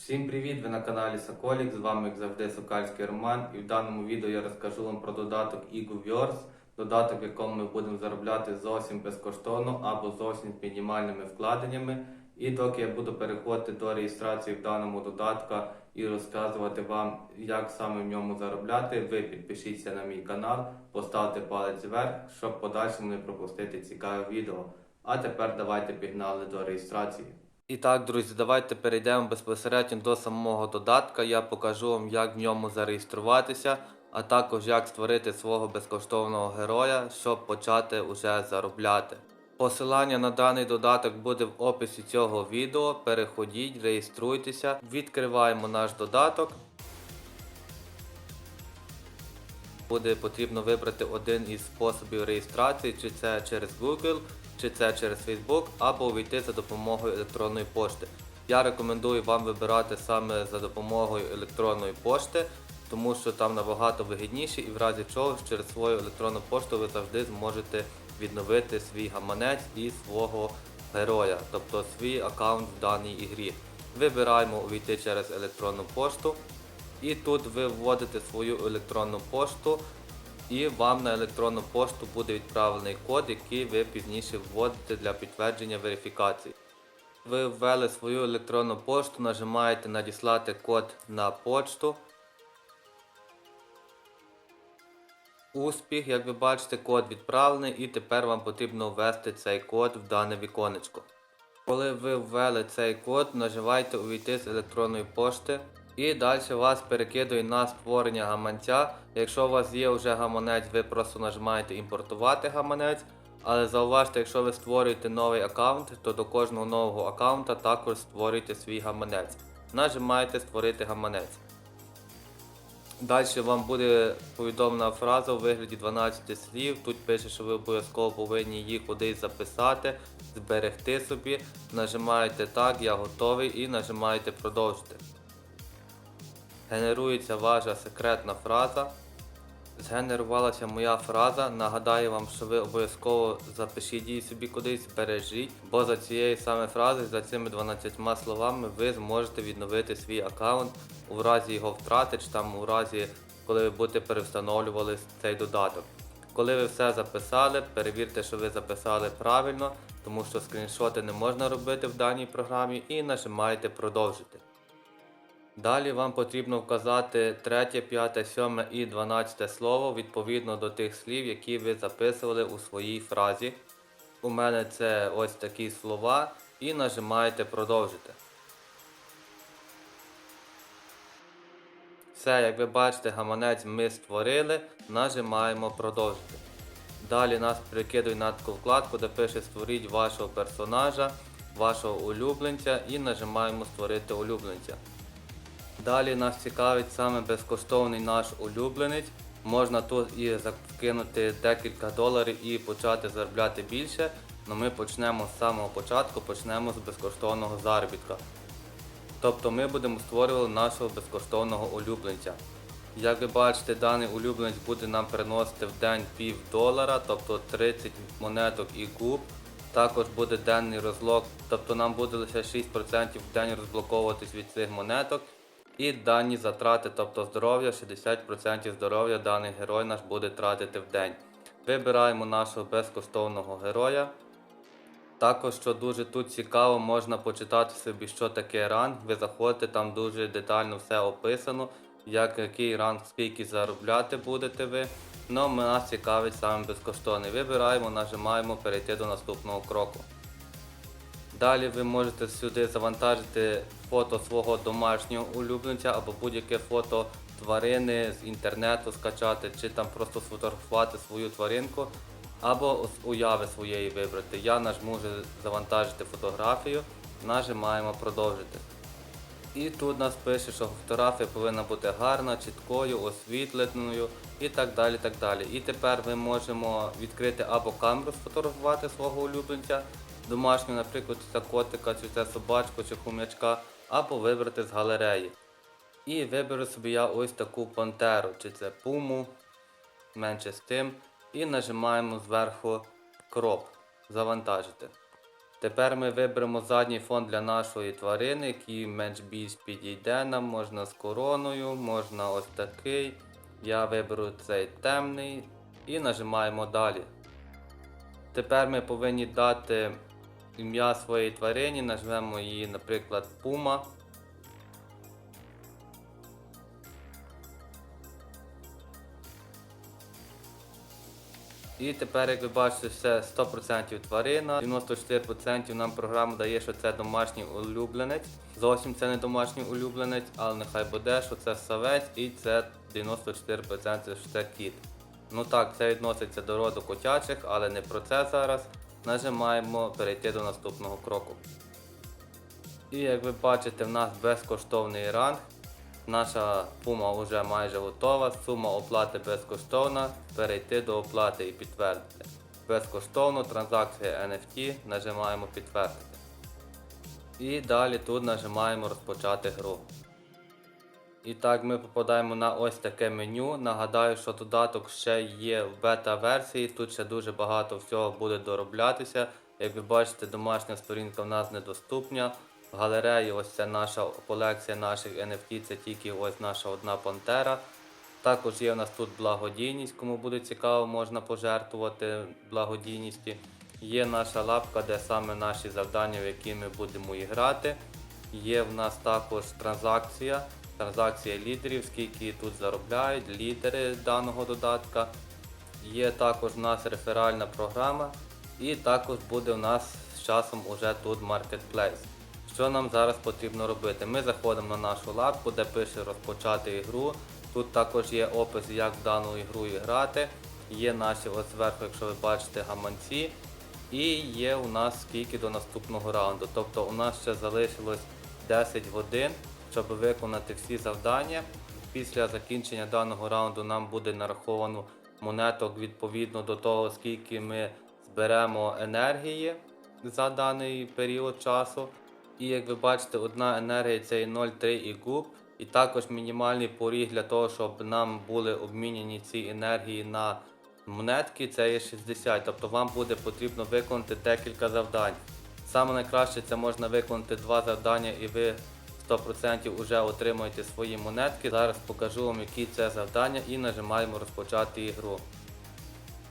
Всім привіт! Ви на каналі Соколік. З вами як завжди Сокальський Роман. І в даному відео я розкажу вам про додаток EgoViewers, додаток, в якому ми будемо заробляти зовсім безкоштовно або зовсім з мінімальними вкладеннями. І доки я буду переходити до реєстрації в даному додатку і розказувати вам, як саме в ньому заробляти, ви підпишіться на мій канал, поставте палець вверх, щоб подальшому не пропустити цікаве відео. А тепер давайте пігнали до реєстрації. І так, друзі, давайте перейдемо безпосередньо до самого додатка. Я покажу вам, як в ньому зареєструватися, а також як створити свого безкоштовного героя, щоб почати уже заробляти. Посилання на даний додаток буде в описі цього відео. Переходіть, реєструйтеся, відкриваємо наш додаток. Буде потрібно вибрати один із способів реєстрації, чи це через Google, чи це через Facebook, або увійти за допомогою електронної пошти. Я рекомендую вам вибирати саме за допомогою електронної пошти, тому що там набагато вигідніше і в разі чого через свою електронну пошту ви завжди зможете відновити свій гаманець і свого героя, тобто свій аккаунт в даній ігрі. Вибираємо увійти через електронну пошту. І тут ви вводите свою електронну пошту, і вам на електронну пошту буде відправлений код, який ви пізніше вводите для підтвердження верифікації. Ви ввели свою електронну пошту, нажимаєте надіслати код на почту. Успіх, як ви бачите, код відправлений і тепер вам потрібно ввести цей код в дане віконечко. Коли ви ввели цей код, нажимайте увійти з електронної пошти. І далі вас перекидує на створення гаманця. Якщо у вас є вже гаманець, ви просто нажимаєте імпортувати гаманець. Але зауважте, якщо ви створюєте новий аккаунт, то до кожного нового аккаунта також створюйте свій гаманець. Нажимаєте Створити гаманець. Далі вам буде повідомлена фраза у вигляді 12 слів. Тут пише, що ви обов'язково повинні їх кудись записати, зберегти собі. Нажимаєте так, я готовий і нажимаєте продовжити. Генерується ваша секретна фраза. Згенерувалася моя фраза. Нагадаю вам, що ви обов'язково запишіть її собі кудись, збережіть, бо за цією саме фразою, за цими 12 словами, ви зможете відновити свій аккаунт у разі його втрати, чи там у разі, коли ви будете перевстановлювали цей додаток. Коли ви все записали, перевірте, що ви записали правильно, тому що скріншоти не можна робити в даній програмі, і нажимаєте продовжити. Далі вам потрібно вказати 3, 5, 7 і 12 слово відповідно до тих слів, які ви записували у своїй фразі. У мене це ось такі слова і нажимаєте продовжити. Все, як ви бачите, гаманець ми створили, нажимаємо продовжити. Далі нас перекидує на таку вкладку, де пише Створіть вашого персонажа, вашого улюбленця і нажимаємо Створити улюбленця. Далі нас цікавить саме безкоштовний наш улюбленець. Можна тут і закинути декілька доларів і почати заробляти більше. але ми почнемо з самого початку, почнемо з безкоштовного заробітка. Тобто ми будемо створювати нашого безкоштовного улюбленця. Як ви бачите, даний улюбленець буде нам приносити в день пів долара, тобто 30 монеток і куб. Також буде денний розлог, тобто нам буде лише 6% в день розблоковуватись від цих монеток. І дані затрати, тобто здоров'я, 60% здоров'я даний герой наш буде тратити в день. Вибираємо нашого безкоштовного героя. Також, що дуже тут цікаво, можна почитати собі, що таке ранг. Ви заходите, там дуже детально все описано, як який ранг, скільки заробляти будете ви. Ну, нас цікавить саме безкоштовний. Вибираємо, нажимаємо перейти до наступного кроку. Далі ви можете сюди завантажити фото свого домашнього улюбленця або будь-яке фото тварини з інтернету скачати, чи там просто сфотографувати свою тваринку, або з уяви своєї вибрати. Я нажму завантажити фотографію, нажимаємо продовжити. І тут нас пише, що фотографія повинна бути гарна, чіткою, освітленою і так далі. так далі. І тепер ми можемо відкрити або камеру сфотографувати свого улюбленця, домашнього, наприклад, це котика, чи це собачку, чи хомячка, або вибрати з галереї. І виберу собі я ось таку пантеру, чи це пуму, менше з тим. І нажимаємо зверху кроп завантажити. Тепер ми виберемо задній фон для нашої тварини, який менш більш підійде нам. Можна з короною, можна ось такий. Я виберу цей темний і нажимаємо далі. Тепер ми повинні дати ім'я своїй тварині, назвемо її, наприклад, Puma. І тепер, як ви бачите, все 100% тварина, 94% нам програма дає, що це домашній улюбленець. Зовсім це не домашній улюбленець, але нехай буде, що це савець і це 94% що це кіт. Ну так, це відноситься до роду котячих, але не про це зараз. Нажимаємо перейти до наступного кроку. І як ви бачите, в нас безкоштовний ранг. Наша пума вже майже готова, сума оплати безкоштовна. Перейти до оплати і підтвердити. Безкоштовно транзакція NFT, нажимаємо підтвердити. І далі тут нажимаємо розпочати гру. І так ми попадаємо на ось таке меню. Нагадаю, що додаток ще є в бета-версії, тут ще дуже багато всього буде дороблятися. Як ви бачите, домашня сторінка в нас недоступна. В галереї ось це наша колекція наших NFT, це тільки ось наша одна пантера. Також є в нас тут благодійність, кому буде цікаво, можна пожертвувати благодійністю. Є наша лапка, де саме наші завдання, в які ми будемо і грати. Є в нас також транзакція, транзакція лідерів, скільки тут заробляють лідери даного додатка. Є також у нас реферальна програма, і також буде у нас з часом уже тут маркетплейс. Що нам зараз потрібно робити? Ми заходимо на нашу лапку, де пише розпочати ігру. Тут також є опис, як в дану ігру грати. Є наші ось зверху, якщо ви бачите, гаманці. І є у нас скільки до наступного раунду. Тобто у нас ще залишилось 10 годин, щоб виконати всі завдання. Після закінчення даного раунду нам буде нараховано монеток відповідно до того, скільки ми зберемо енергії за даний період часу. І як ви бачите, одна енергія це 0,3 і куб. І також мінімальний поріг для того, щоб нам були обміняні ці енергії на монетки, це є 60. Тобто вам буде потрібно виконати декілька завдань. Саме найкраще це можна виконати два завдання і ви 100% вже отримуєте свої монетки. Зараз покажу вам, які це завдання і нажимаємо розпочати ігру.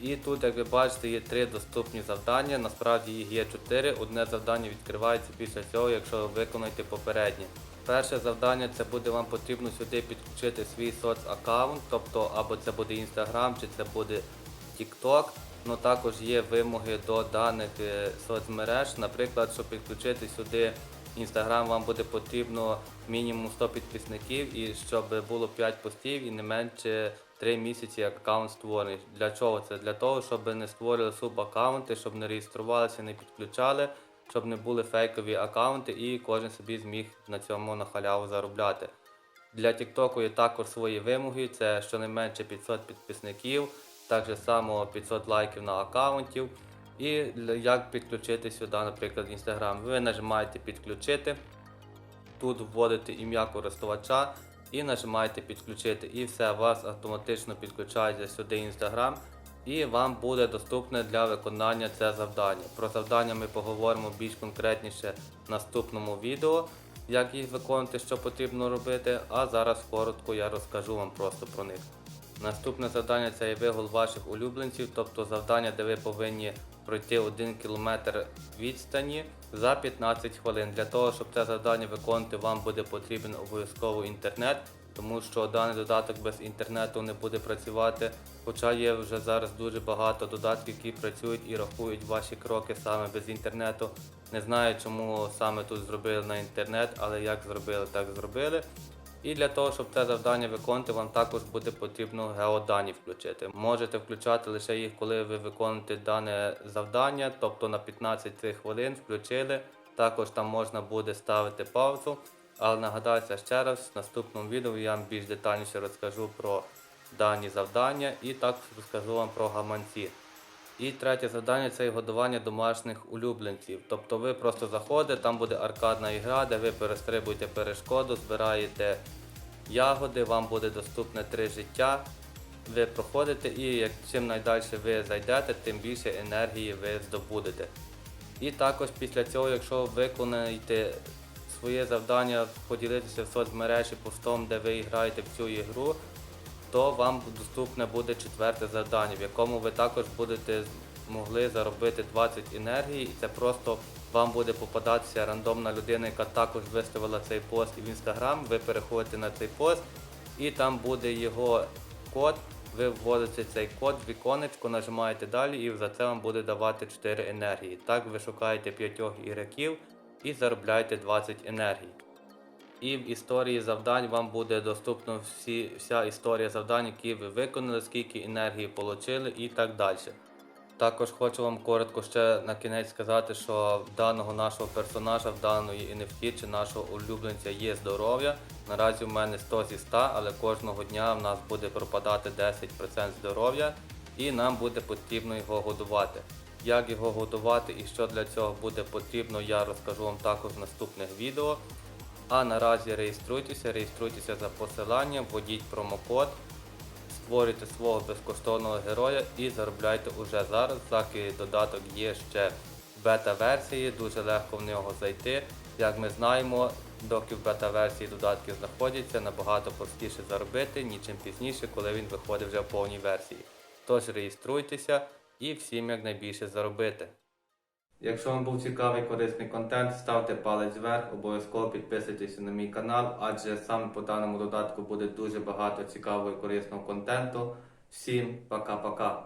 І тут, як ви бачите, є три доступні завдання. Насправді їх є чотири. Одне завдання відкривається після цього, якщо ви виконаєте попереднє. Перше завдання це буде вам потрібно сюди підключити свій соцаккаунт, тобто або це буде Instagram, чи це буде TikTok. Ну також є вимоги до даних е, соцмереж. Наприклад, щоб підключити сюди Instagram, вам буде потрібно мінімум 100 підписників і щоб було 5 постів і не менше 3 місяці аккаунт створений. Для чого це? Для того, щоб не створили субаккаунти, щоб не реєструвалися, не підключали, щоб не були фейкові аккаунти і кожен собі зміг на цьому на халяву заробляти. Для TikTok є також свої вимоги, це щонайменше 500 підписників, так само 500 лайків на аккаунтів. І як підключити сюди, наприклад, Instagram. Ви нажимаєте підключити, тут вводите ім'я користувача і нажимаєте підключити. І все, вас автоматично підключається сюди Instagram. І вам буде доступне для виконання це завдання. Про завдання ми поговоримо більш конкретніше в наступному відео, як їх виконувати, що потрібно робити. А зараз коротко я розкажу вам просто про них. Наступне завдання це є вигул ваших улюбленців, тобто завдання, де ви повинні пройти 1 км відстані за 15 хвилин. Для того, щоб це завдання виконати, вам буде потрібен обов'язково інтернет, тому що даний додаток без інтернету не буде працювати. Хоча є вже зараз дуже багато додатків, які працюють і рахують ваші кроки саме без інтернету. Не знаю, чому саме тут зробили на інтернет, але як зробили, так зробили. І для того, щоб це завдання виконати, вам також буде потрібно геодані включити. Можете включати лише їх, коли ви виконуєте дане завдання, тобто на 15 цих хвилин включили. Також там можна буде ставити паузу. Але нагадаюся ще раз, в наступному відео я вам більш детальніше розкажу про дані завдання і також розкажу вам про гаманці. І третє завдання це годування домашніх улюбленців. Тобто ви просто заходите, там буде аркадна ігра, де ви перестрибуєте перешкоду, збираєте ягоди, вам буде доступне три життя. Ви проходите і чим найдальше ви зайдете, тим більше енергії ви здобудете. І також після цього, якщо ви виконаєте своє завдання поділитися в соцмережі постом, де ви граєте в цю ігру, то вам доступне буде четверте завдання, в якому ви також будете могли заробити 20 енергії, і це просто вам буде попадатися рандомна людина, яка також виставила цей пост в інстаграм. Ви переходите на цей пост, і там буде його код. Ви вводите цей код в віконечко, нажимаєте далі, і за це вам буде давати 4 енергії. Так ви шукаєте 5 ігроків і заробляєте 20 енергій. І в історії завдань вам буде доступно всі, вся історія завдань, які ви виконали, скільки енергії отримали і так далі. Також хочу вам коротко ще на кінець сказати, що в даного нашого персонажа, в даної NFT чи нашого улюбленця є здоров'я. Наразі в мене 100 зі 100, але кожного дня в нас буде пропадати 10% здоров'я і нам буде потрібно його годувати. Як його годувати і що для цього буде потрібно, я розкажу вам також в наступних відео. А наразі реєструйтеся, реєструйтеся за посиланням, вводіть промокод, створюйте свого безкоштовного героя і заробляйте уже зараз. Заки додаток є ще в бета-версії, дуже легко в нього зайти. Як ми знаємо, доки в бета-версії додатки знаходяться, набагато простіше заробити, нічим пізніше, коли він виходить вже в повній версії. Тож реєструйтеся і всім якнайбільше заробити. Якщо вам був цікавий корисний контент, ставте палець вверх, обов'язково підписуйтесь на мій канал, адже саме по даному додатку буде дуже багато цікавого і корисного контенту. Всім пока-пока!